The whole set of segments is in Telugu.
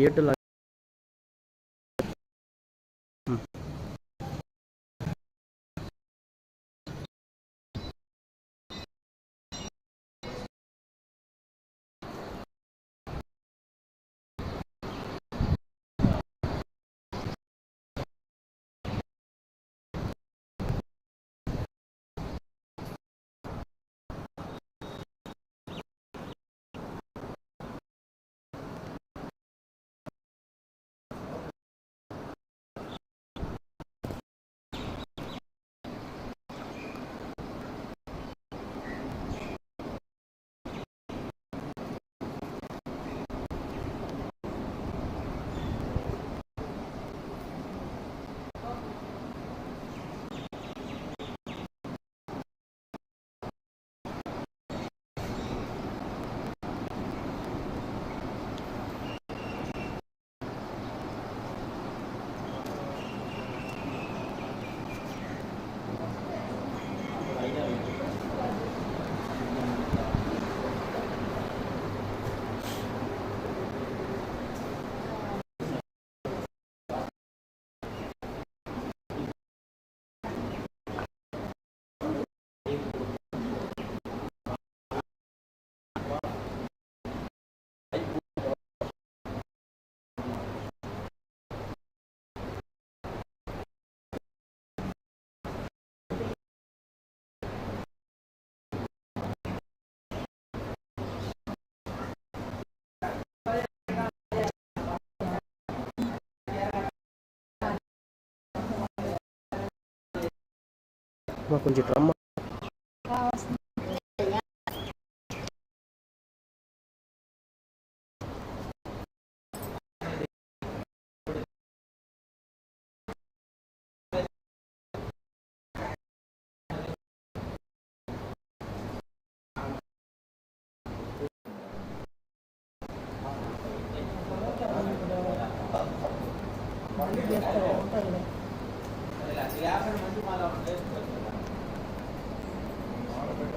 ஏர்டெல் ఏటు మాకు కొంచెం ఇటు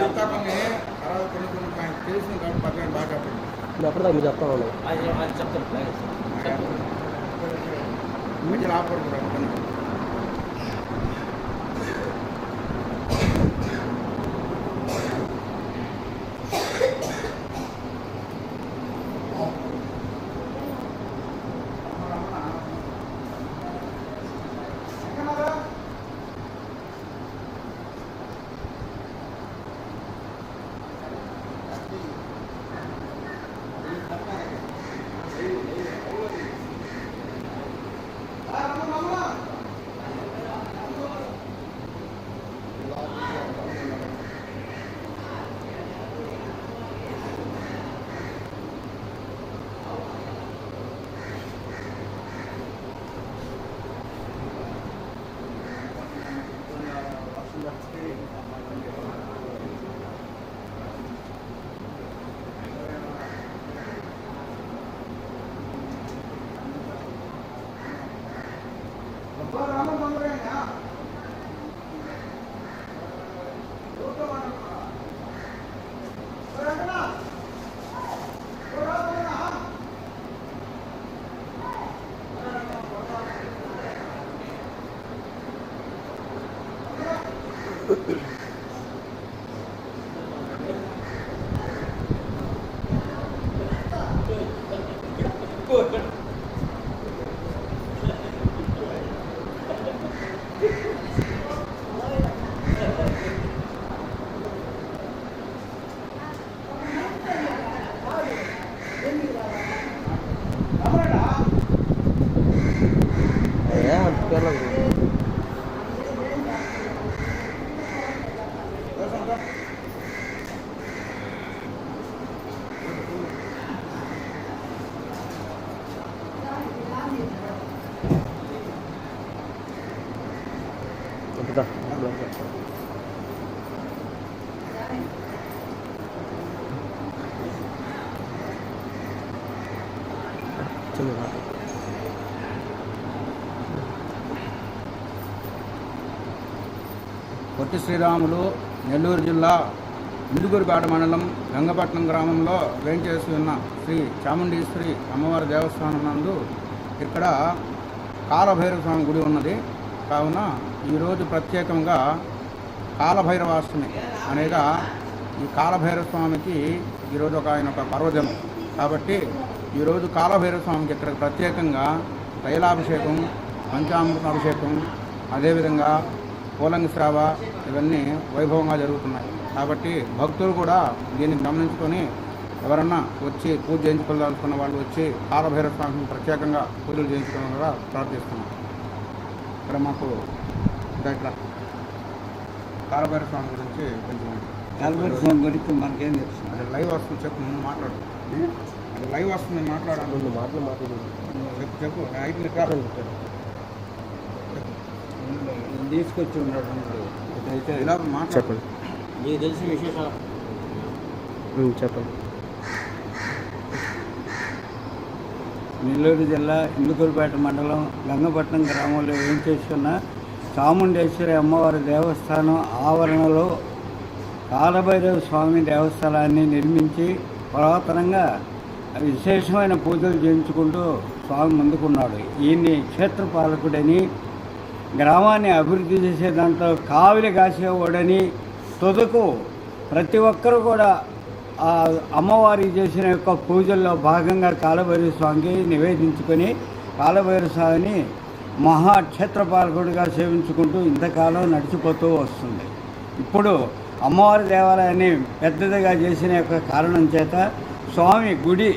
చెప్తా కొన్ని తర్వాత కొన్ని కొన్ని ఆయన తెలిసిన కాబట్టి పక్కన బాగా చెప్పండి. నేను అప్పటిదాకా మీరు చెప్తా మధ్యలో ఇదా పొట్టి శ్రీరాములు నెల్లూరు జిల్లా ఇందుగూరుపేట మండలం గంగపట్నం గ్రామంలో వేంచేసి ఉన్న శ్రీ చాముండేశ్వరి అమ్మవారి దేవస్థానం నందు ఇక్కడ కాలభైరవ స్వామి గుడి ఉన్నది. కావున ఈరోజు ప్రత్యేకంగా కాలభైరవాష్టమి అనేగా ఈ కాలభైరవ స్వామికి ఈరోజు ఒక ఆయన ఒక పర్వదినం. కాబట్టి ఈరోజు కాలభైరవ స్వామికి ఇక్కడ ప్రత్యేకంగా తైలాభిషేకం పంచామృత అభిషేకం అదేవిధంగా పూలంగి శ్రావ ఇవన్నీ వైభవంగా జరుగుతున్నాయి. కాబట్టి భక్తులు కూడా దీన్ని గమనించుకొని ఎవరన్నా వచ్చి పూజ చేయించుకోవాలనుకున్న వాళ్ళు వచ్చి కాలభైరవ స్వామిని ప్రత్యేకంగా పూజలు చేయించుకోవడం కూడా ప్రార్థిస్తున్నాం. ఇక్కడ మాకు ఇక్కడ కాలభైరవ స్వామి గురించి కొంచెం కాల్వరి స్వామి గురించి మనకేం తెలుసు? అది లైవ్ వస్తుంది చెప్పు ముందు మాట్లాడు. అది లైవ్ వస్తుంది మాట్లాడాలి. రెండు మాటలు మాట్లాడి. చెప్పు చెప్పు ఐదు నిమిషాలు తీసుకొచ్చి ఉన్నాడు ఇదైతే ఇలా మాట్లాడు. చెప్పండి. మీకు తెలిసిన విశేషాలు చెప్పండి. నెల్లూరు జిల్లా ఇందుకూరుపేట మండలం గంగపట్నం గ్రామంలో ఏం చేస్తున్న చాముండేశ్వరి అమ్మవారి దేవస్థానం ఆవరణలో కాలభైరవ స్వామి దేవస్థానాన్ని నిర్మించి పురాతనంగా విశేషమైన పూజలు చేయించుకుంటూ స్వామి ముందుకున్నాడు. ఈయన్ని క్షేత్రపాలకుడని గ్రామాన్ని అభివృద్ధి చేసే దాంట్లో కావిలి కాసేవాడని తుదకు ప్రతి ఒక్కరూ కూడా అమ్మవారి చేసిన యొక్క పూజల్లో భాగంగా కాలభైరవ స్వామికి నివేదించుకొని కాలభైరవ స్వామిని మహాక్షేత్రపాలకుడిగా సేవించుకుంటూ ఇంతకాలం నడిచిపోతూ వస్తుంది. ఇప్పుడు అమ్మవారి దేవాలయాన్ని పెద్దదిగా చేసిన యొక్క కారణం చేత స్వామి గుడి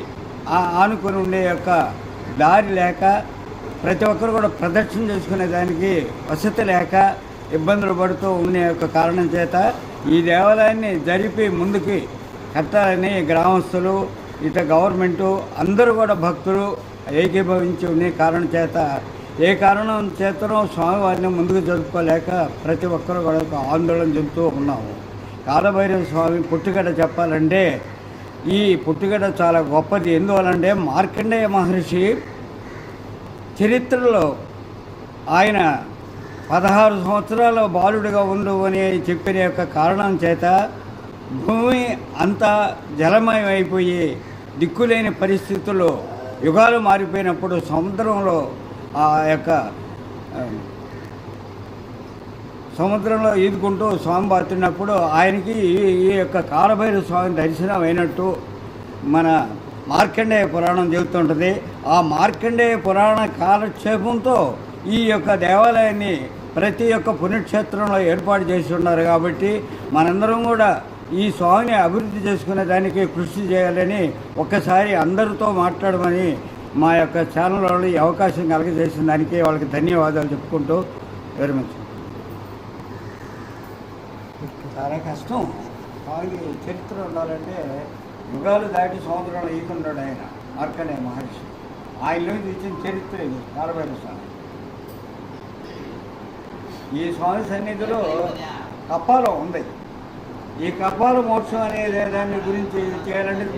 ఆ- ఆనుకొని ఉండే యొక్క దారి లేక ప్రతి ఒక్కరు కూడా ప్రదక్షిణ చేసుకునే దానికి వసతి లేక ఇబ్బందులు పడుతూ ఉండే యొక్క కారణం చేత ఈ దేవాలయాన్ని జరిపి ముందుకి కట్టాలని గ్రామస్తులు ఇత గవర్నమెంటు అందరూ కూడా భక్తులు ఏకీభవించి ఉండే కారణం చేత ఏ కారణం చేతనో స్వామివారిని ముందుకు జరుపుకోలేక ప్రతి ఒక్కరు కూడా ఒక ఆందోళన చెందుతూ ఉన్నాము. కాలభైరవ స్వామి పుట్టుగడ చెప్పాలంటే ఈ పుట్టుగడ చాలా గొప్పది. ఎందువలంటే మార్కండేయ మహర్షి చరిత్రలో ఆయన పదహారు సంవత్సరాల బాలుడిగా ఉండు అని చెప్పిన యొక్క కారణం చేత భూమి అంతా జలమయం అయిపోయి దిక్కులేని పరిస్థితుల్లో యుగాలు మారిపోయినప్పుడు సముద్రంలో ఆ యొక్క సముద్రంలో ఈదుకుంటూ స్వామి బాతున్నప్పుడు ఆయనకి ఈ- ఈ యొక్క కాలభైరవ స్వామి దర్శనం అయినట్టు మన మార్కండేయ పురాణం చెబుతుంటుంది. ఆ మార్కండేయ పురాణ కాలక్షేపంతో ఈ యొక్క దేవాలయాన్ని ప్రతి ఒక్క పుణ్యక్షేత్రంలో ఏర్పాటు చేసి ఉన్నారు కాబట్టి మనందరం కూడా ఈ స్వామిని అభివృద్ధి చేసుకునే దానికి కృషి చేయాలని ఒక్కసారి అందరితో మాట్లాడమని మా యొక్క ఛానల్ వాళ్ళు ఈ అవకాశం కలగజేసిన దానికి వాళ్ళకి ధన్యవాదాలు చెప్పుకుంటూ విరమించు చాలా కష్టం. స్వామికి చరిత్ర ఉండాలంటే యుగాలు దాటి సముద్రంలో ఈతున్నాడు ఆయన మార్కనే మహర్షి. ఆయనలో ఇచ్చిన చరిత్ర ఇది కాలభైర స్వామి. ఈ స్వామి సన్నిధిలో కప్పాలో ఉంది. ఈ కపాల మోక్షం అనే దాని గురించి చేయాలంటే మళ్ళీ